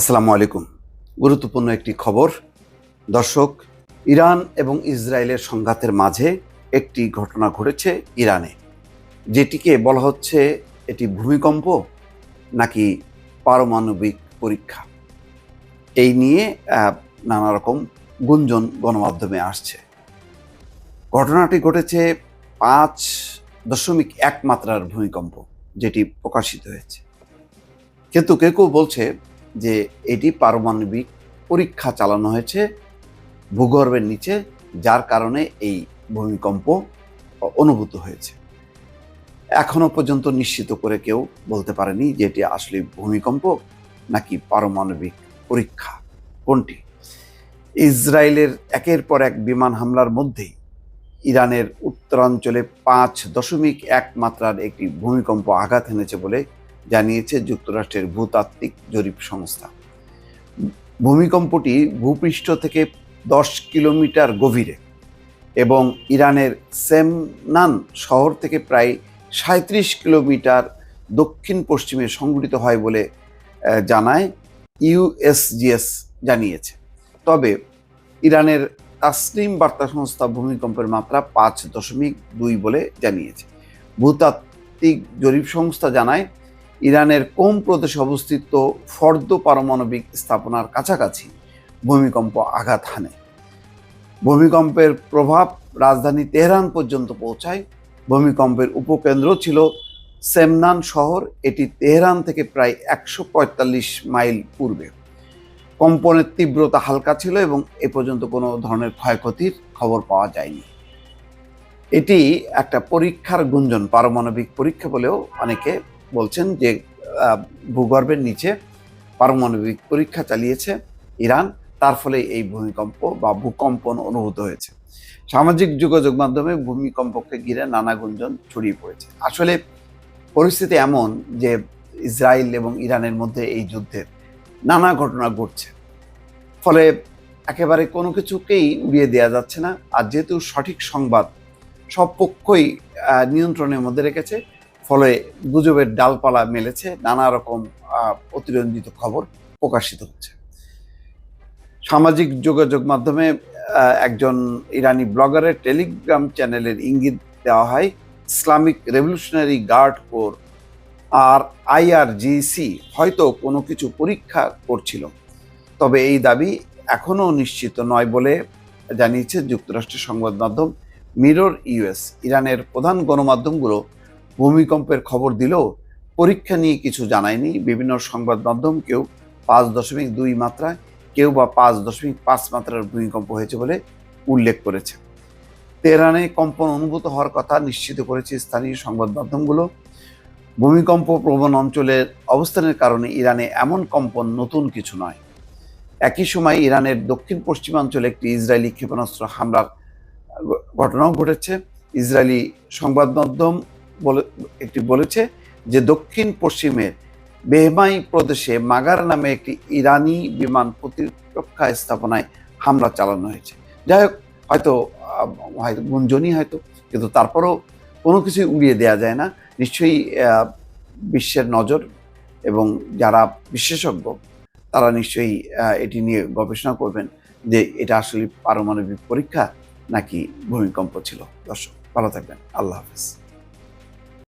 আসসালামু আলাইকুম। গুরুত্বপূর্ণ একটি খবর। দর্শক, ইরান এবং ইসরায়েলের সংঘাতের মাঝে একটি ঘটনা ঘটেছে ইরানে। যেটিকে বলা হচ্ছে এটি ভূমিকম্প নাকি পারমাণবিক পরীক্ষা। এই নিয়ে নানা রকম গুঞ্জন গণমাধ্যমে আসছে। ঘটনাটি ঘটেছে পাঁচ দশমিক এক মাত্রার ভূমিকম্প, যেটি প্রকাশিত হয়েছে। কিন্তু কেউ কেউ বলছে যে এটি পারমাণবিক পরীক্ষা চালানো হয়েছে ভূগর্ভের নিচে, যার কারণে এই ভূমিকম্প অনুভূত হয়েছে। এখনও পর্যন্ত নিশ্চিত করে কেউ বলতে পারেনি যে এটি আসলে ভূমিকম্প নাকি পারমাণবিক পরীক্ষা। কোনটি? ইসরায়েলের একের পর এক বিমান হামলার মধ্যেই ইরানের উত্তরাঞ্চলে পাঁচ দশমিক এক মাত্রার একটি ভূমিকম্প আঘাত এনেছে বলে জানিয়েছে যুক্তরাষ্ট্রের ভূতাত্ত্বিক জরিপ সংস্থা। ভূমিকম্পটি ভূপৃষ্ঠ থেকে দশ কিলোমিটার গভীরে এবং ইরানের সেমনান শহর থেকে প্রায় সাঁত্রিশ কিলোমিটার দক্ষিণ পশ্চিমে সংঘটিত হয় বলে জানায় ইউএসজিএস জানিয়েছে। তবে ইরানের তাসনিম বার্তা সংস্থা ভূমিকম্পের মাত্রা পাঁচ দশমিক দুই বলে জানিয়েছে। ভূতাত্ত্বিক জরিপ সংস্থা জানায় ইরানের কোম প্রদেশে অবস্থিত ফর্দ পারমাণবিক স্থাপনার কাছাকাছি ভূমিকম্প আঘাত হানে? ভূমিকম্পের প্রভাব রাজধানী তেহরান পর্যন্ত পৌঁছায়। ভূমিকম্পের উপকেন্দ্র ছিল সেমনান শহর। এটি তেহরান থেকে প্রায় একশো পঁয়তাল্লিশ মাইল পূর্বে। কম্পনের তীব্রতা হালকা ছিল এবং এ পর্যন্ত কোনো ধরনের ক্ষয়ক্ষতির খবর পাওয়া যায়নি। এটি একটা পরীক্ষার গুঞ্জন, পারমাণবিক পরীক্ষা বলেও অনেকে বলছেন যে ভূগর্ভের নিচে পারমাণবিক পরীক্ষা চালিয়েছে ইরান। তার ফলে এই ভূমিকম্প বা ভূকম্পন অনুভূত হয়েছে। সামাজিক যোগাযোগ মাধ্যমে ভূমিকম্পকে ঘিরে নানা গুঞ্জন ছড়িয়ে পড়েছে। আসলে পরিস্থিতি এমন যে, ইসরায়েল এবং ইরানের মধ্যে এই যুদ্ধের নানা ঘটনা ঘটছে। ফলে একেবারে কোনো কিছুকেই উড়িয়ে দেওয়া যাচ্ছে না। আর যেহেতু সঠিক সংবাদ সব পক্ষই নিয়ন্ত্রণের মধ্যে রেখেছে ফলে গুজবের ডালপালা মেলেছে, নানা রকম অতিরঞ্জিত খবর প্রকাশিত হচ্ছে। সামাজিক যোগাযোগ মাধ্যমে একজন ইরানি ব্লগারের টেলিগ্রাম চ্যানেলের ইঙ্গিত দেওয়া হয়, ইসলামিক রেভলিউশনারি গার্ড কোর আর আইআরজিসি হয়তো কোনো কিছু পরীক্ষা করছিল। তবে এই দাবি এখনও নিশ্চিত নয় বলে জানিয়েছে যুক্তরাষ্ট্রের সংবাদ মাধ্যম মিরর ইউএস। ইরানের প্রধান গণমাধ্যমগুলো ভূমিকম্পের খবর দিলেও পরীক্ষা নিয়ে কিছু জানায়নি বিভিন্ন সংবাদ মাধ্যম। কেউ পাঁচ দশমিক দুই মাত্রায়, কেউ বা পাঁচ দশমিক পাঁচ মাত্রার ভূমিকম্প হয়েছে বলে উল্লেখ করেছে। তেহরানে কম্পন অনুভূত হওয়ার কথা নিশ্চিত করেছে স্থানীয় সংবাদ মাধ্যমগুলো। ভূমিকম্প প্রবণ অঞ্চলের অবস্থানের কারণে ইরানে এমন কম্পন নতুন কিছু নয়। একই সময় ইরানের দক্ষিণ পশ্চিমাঞ্চলে একটি ইসরায়েলি ক্ষেপণাস্ত্র হামলার ঘটনাও ঘটেছে। ইসরায়েলি সংবাদ মাধ্যম একটি বলেছে যে দক্ষিণ পশ্চিমের বেহমাই প্রদেশে মাগার নামে একটি ইরানি বিমান প্রতিরক্ষা স্থাপনায় হামলা চালানো হয়েছে। যাই হোক, হয়তো হয়তো গুঞ্জনই হয়তো, কিন্তু তারপরেও কোনো কিছুই উড়িয়ে দেওয়া যায় না। নিশ্চয়ই বিশ্বের নজর এবং যারা বিশেষজ্ঞ, তারা নিশ্চয়ই এটি নিয়ে গবেষণা করবেন যে এটা আসলে পারমাণবিক পরীক্ষা নাকি ভূমিকম্প ছিল। দর্শক, ভালো থাকবেন। আল্লাহ হাফিজ।